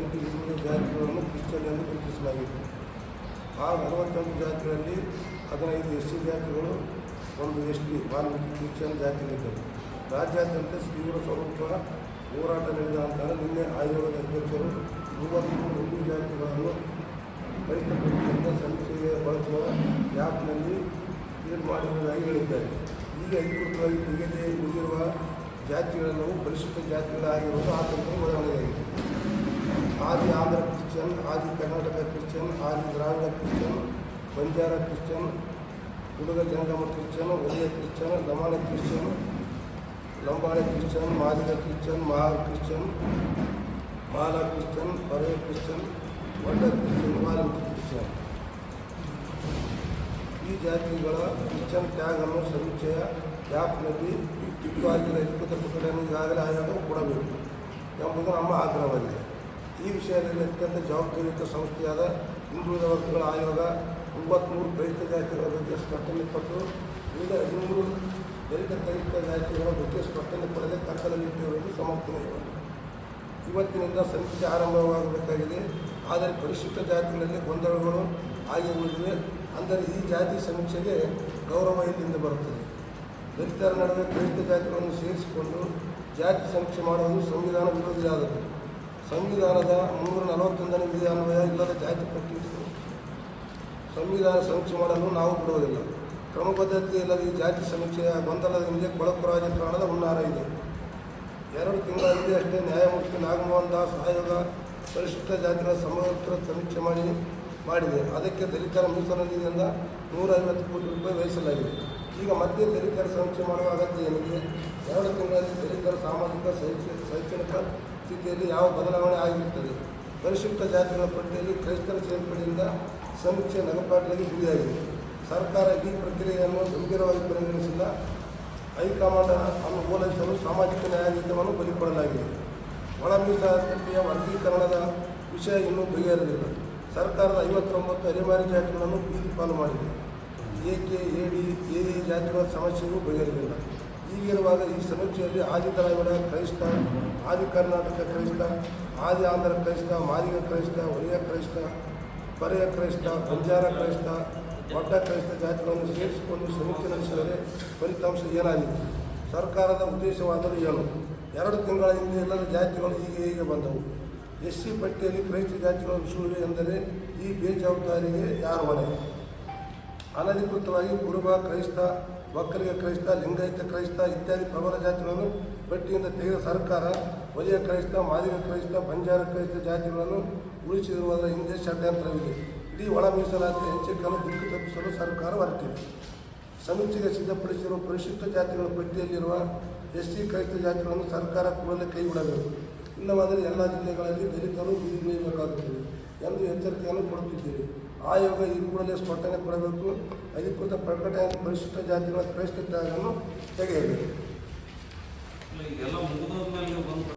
ಎಂಟು ಜಾತಿಗಳನ್ನು ಕ್ರಿಶ್ಚಿಯನ್ ಎಂದು ಗುರುತಿಸಲಾಗಿದೆ ಆ ನಲವತ್ತೆಂಟು ಜಾತಿಗಳಲ್ಲಿ ಹದಿನೈದು ಎಸ್ ಸಿ ಜಾತಿಗಳು, ಒಂದು ಎಸ್ ಟಿ ವಾಲ್ಮೀಕಿ ಕ್ರಿಶ್ಚಿಯನ್ ಜಾತಿಗಳಿದ್ದವು ರಾಜ್ಯಾದ್ಯಂತ ತೀವ್ರ ಸ್ವರೂಪ ಹೋರಾಟ ನಡೆದ ನಂತರ ನಿನ್ನೆ ಆಯೋಗದ ಅಧ್ಯಕ್ಷರು ಮೂವತ್ತ್ಮೂರು ಹಿಂದೂ ಜಾತಿಗಳನ್ನು ರೈತಪಟ್ಟಿಯಿಂದ ಪಟ್ಟಿಯಿಂದ ಸಮೀಕ್ಷೆಗೆ ಬಳಸುವ ಆ್ಯಪ್ನಲ್ಲಿ ಏನು ಮಾಡಿರುವುದಾಗಿ ಹೇಳಿದ್ದಾರೆ. ಈಗ ಅಧಿಕೃತವಾಗಿ ನಿಗದಿ ಉಳಿದಿರುವ ಜಾತಿಗಳೆಲ್ಲವೂ ಪರಿಶಿಷ್ಟ ಜಾತಿಗಳಾಗಿರುವುದು ಆತಂಕ ಒಳಗೊಂಡಿದೆ ಆದಿ ಆಂಧ್ರ ಕ್ರಿಶ್ಚಿಯನ್ ಆದಿ ಕರ್ನಾಟಕ ಕ್ರಿಶ್ಚಿಯನ್ ಆದಿ ದ್ರಾವಿಡ ಕ್ರಿಶ್ಚಿಯನ್ ಬಂಜಾರ ಕ್ರಿಶ್ಚಿಯನ್ ಹುಡುಗ Jangama Christian ಒಲಿಯ Christian Lamani Christian Lambani Christian Madiga Christian Mahar Christian Mala Christian ಪರೇ Christian Odda Christian Valmiki Christian ಈ ಜಾತಿಗಳ ಕ್ರಿಶ್ಚಿಯನ್ ಟ್ಯಾಗ್ ಅನ್ನು ಸಮೀಕ್ಷೆಯ ಆ್ಯಪ್ನಲ್ಲಿ ಇಟ್ಟು ಹಾಕಿದ ಅಧಿಕೃತ ಪ್ರಕಟಣೆ ಈಗಾಗಲೇ ಆಯೋಗ ಕೊಡಬೇಕು ಎಂಬುದು ನಮ್ಮ ಆಗ್ರಹವಾಗಿದೆ ಈ ವಿಷಯದಲ್ಲಿ ಅತ್ಯಂತ ಜವಾಬ್ದಾರಿಯುತ ಸಂಸ್ಥೆಯಾದ ಹಿಂದುಳಿದ ವರ್ಗಗಳ ಆಯೋಗ ಒಂಬತ್ತ್ಮೂರು ದಲಿತ ಜಾತಿಗಳ ಬಗ್ಗೆ ಸ್ಪಷ್ಟನೆ ಕೊಟ್ಟು ವಿವಿಧ ಹದಿಮೂರು ದಲಿತ ದಲಿತ ಜಾತಿಗಳ ಬಗ್ಗೆ ಸ್ಪಷ್ಟನೆ ಪಡೆದೇ ಕತ್ತಲಲ್ಲಿಟ್ಟಿರುವುದು ಸಮರ್ಥನೆ ಇವತ್ತಿನಿಂದ ಸಮೀಕ್ಷೆ ಆರಂಭವಾಗಬೇಕಾಗಿದೆ. ಆದರೆ ಪರಿಶಿಷ್ಟ ಜಾತಿಗಳಲ್ಲಿ ಗೊಂದಲಗಳು ಆಗಿ ಅಂದರೆ ಈ ಜಾತಿ ಸಮೀಕ್ಷೆಗೆ ಗೌರವ ಇಲ್ಲಿಂದ ಬರುತ್ತದೆ. ದಲಿತರ ನಡುವೆ ದಲಿತ ಜಾತಿಗಳನ್ನು ಸೇರಿಸಿಕೊಂಡು ಜಾತಿ ಸಮೀಕ್ಷೆ ಮಾಡುವುದು ಸಂವಿಧಾನ ವಿರೋಧಿಯಾದದ್ದು. ಸಂವಿಧಾನದ ಮುನ್ನೂರ ನಲವತ್ತೊಂದನೇ ಅನ್ವಯ ಇಲ್ಲದ ಜಾತಿ ಪಟ್ಟಿ ಸಂವಿಧಾನ ಸಮೀಕ್ಷೆ ಮಾಡಲು ನಾವು ಬಿಡುವುದಿಲ್ಲ ಕ್ರಮಬದ್ಧತೆ ಇಲ್ಲದ ಈ ಜಾತಿ ಸಮೀಕ್ಷೆಯ ಗೊಂದಲದ ಹಿಂದೆ ಕೊಳಕು ರಾಜಕಾರಣದ ಹುನ್ನಾರ ಇದೆ. ಎರಡು ತಿಂಗಳ ಹಿಂದೆ ಅಷ್ಟೇ ನ್ಯಾಯಮೂರ್ತಿ ನಾಗಮೋಹನ್ ದಾಸ್ ಆಯೋಗ ಪರಿಶಿಷ್ಟ ಜಾತಿಗಳ ಸಮಗ್ರ ಸಮೀಕ್ಷೆ ಮಾಡಿ, ಮಾಡಿದೆ. ಅದಕ್ಕೆ ದಲಿತರ ಮೀಸಲು ನಿಧಿಯಿಂದ ನೂರ ಐವತ್ತು ಕೋಟಿ ರೂಪಾಯಿ ವಹಿಸಲಾಗಿದೆ ಈಗ ಮತ್ತೆ ದಲಿತರ ಸಮೀಕ್ಷೆ ಮಾಡುವ ಅಗತ್ಯ ಏನಿದೆ? ಎರಡು ತಿಂಗಳಲ್ಲಿ ದಲಿತರ ಸಾಮಾಜಿಕ ಶೈಕ್ಷಣಿಕ ಸ್ಥಿತಿಯಲ್ಲಿ ಯಾವ ಬದಲಾವಣೆ ಆಗಿರುತ್ತದೆ? ಪರಿಶಿಷ್ಟ ಜಾತಿಗಳ ಪಟ್ಟಿಯಲ್ಲಿ ಕ್ರೈಸ್ತರ ಸೇರ್ಪಡೆಯಿಂದ ಸಮೀಕ್ಷೆ ನಗಪಾಟಲಿಗೆ ಗುರಿಯಾಗಿದೆ ಸರ್ಕಾರ ಈ ಪ್ರಕ್ರಿಯೆಯನ್ನು ಗಂಭೀರವಾಗಿ ಪರಿಗಣಿಸಿಲ್ಲ. ಹೈಕಮಾಂಡ್ ಅನ್ನು ಓಲೈಸಲು ಸಾಮಾಜಿಕ ನ್ಯಾಯಾಲಯವನ್ನು ಬಲಿಕೊಡಲಾಗಿದೆ. ಒಳ ಮೀಸಲಾತಿಯ ವರ್ಗೀಕರಣದ ವಿಷಯ ಇನ್ನೂ ಬಗೆಹರಿದಿಲ್ಲ. ಸರ್ಕಾರದ ಐವತ್ತೊಂಬತ್ತು ಅಲೆಮಾರಿ ಜಾತಿಗಳನ್ನು ಬೀದಿ ಪಾಲು ಮಾಡಿದೆ. ಎ ಎಡಿ, ಎ ಜಾತಿಗಳ ಸಮಸ್ಯೆಯೂ ಬಗೆಹರಿದಿಲ್ಲ. ಹೀಗಿರುವಾಗ ಈ ಸಮೀಕ್ಷೆಯಲ್ಲಿ ಆದಿ ದ್ರಾವಿಡ ಕ್ರೈಸ್ತ, ಆದಿ ಕರ್ನಾಟಕ ಕ್ರೈಸ್ತ, ಆದಿ ಆಂಧ್ರ ಕ್ರೈಸ್ತ, ಮಾದಿಗ ಕ್ರೈಸ್ತ ಒಲಿಯ ಕ್ರೈಸ್ತ, ಪರೆಯ ಕ್ರೈಸ್ತ, ಬಂಜಾರ ಕ್ರೈಸ್ತ ಒಡ್ಡ ಕ್ರೈಸ್ತ ಜಾತಿಗಳನ್ನು ಸೇರಿಸಿಕೊಂಡು ಸಮೀಕ್ಷೆ ನಡೆಸಿದರೆ ಫಲಿತಾಂಶ ಏನಾಗಿತ್ತು ಸರ್ಕಾರದ ಉದ್ದೇಶವಾದರೂ ಏನು? ಎರಡು ತಿಂಗಳ ಹಿಂದೆ ಎಲ್ಲರ ಜಾತಿಗಳು ಹೀಗೆ ಹೀಗೆ ಬಂದವು. ಎಸ್ ಸಿ ಪಟ್ಟಿಯಲ್ಲಿ ಕ್ರೈಸ್ತ ಜಾತಿಗಳು ಸುಳಿವೆ ಎಂದರೆ ಈ ಬೇಜವಾಬ್ದಾರಿಗೆ ಯಾರ ಹೊಣೆ? ಅನಧಿಕೃತವಾಗಿ ಕುರುಬ ಕ್ರೈಸ್ತ ಒಕ್ಕಲಿಗ ಕ್ರೈಸ್ತ, ಲಿಂಗಾಯತ ಕ್ರೈಸ್ತ ಇತ್ಯಾದಿ ಪ್ರಬಲ ಜಾತಿಗಳನ್ನು ಪಟ್ಟಿಯಿಂದ ತೆಗೆದ ಸರ್ಕಾರ ಒಲಿಯ ಕ್ರೈಸ್ತ, ಮಾದಿಗ ಕ್ರೈಸ್ತ, ಬಂಜಾರ ಕ್ರೈಸ್ತ ಜಾತಿಗಳನ್ನು ಉಳಿಸಿರುವುದರ ಹಿಂದೆ ಷಡ್ಯಂತ್ರವಿದೆ. ಇಡೀ ಒಳ ಮೀಸಲಾತಿ ಹಂಚಿಕೆಯನ್ನು ದಿಕ್ಕು ತಪ್ಪಿಸಲು ಸರ್ಕಾರ ಹೊರಟಿದೆ. ಸಮೀಕ್ಷೆಗೆ ಸಿದ್ಧಪಡಿಸಿರುವ ಪರಿಶಿಷ್ಟ ಜಾತಿಗಳ ಪಟ್ಟಿಯಲ್ಲಿರುವ ಎಸ್ ಸಿ ಕ್ರೈಸ್ತ ಜಾತಿಗಳನ್ನು ಸರ್ಕಾರ ಕೂಡಲೇ ಕೈಬಿಡಬೇಕು ಇಲ್ಲವಾದರೆ ಎಲ್ಲ ಜಿಲ್ಲೆಗಳಲ್ಲಿ ದಲಿತರು ಬೀದಿಗಿಳಿಯಬೇಕಾಗುತ್ತದೆ ಎಂದು ಎಚ್ಚರಿಕೆಯನ್ನು ಕೊಡುತ್ತಿದ್ದೇವೆ. ಆಯೋಗ ಈ ಕೂಡಲೇ ಸ್ಪಷ್ಟನೆ ಕೊಡಬೇಕು. ಅಧಿಕೃತ ಪ್ರಕಟಣೆ ಪರಿಶಿಷ್ಟ ಜಾತಿಗಳ ಟ್ಯಾಗನ್ನು ತೆಗೆಯಬೇಕು.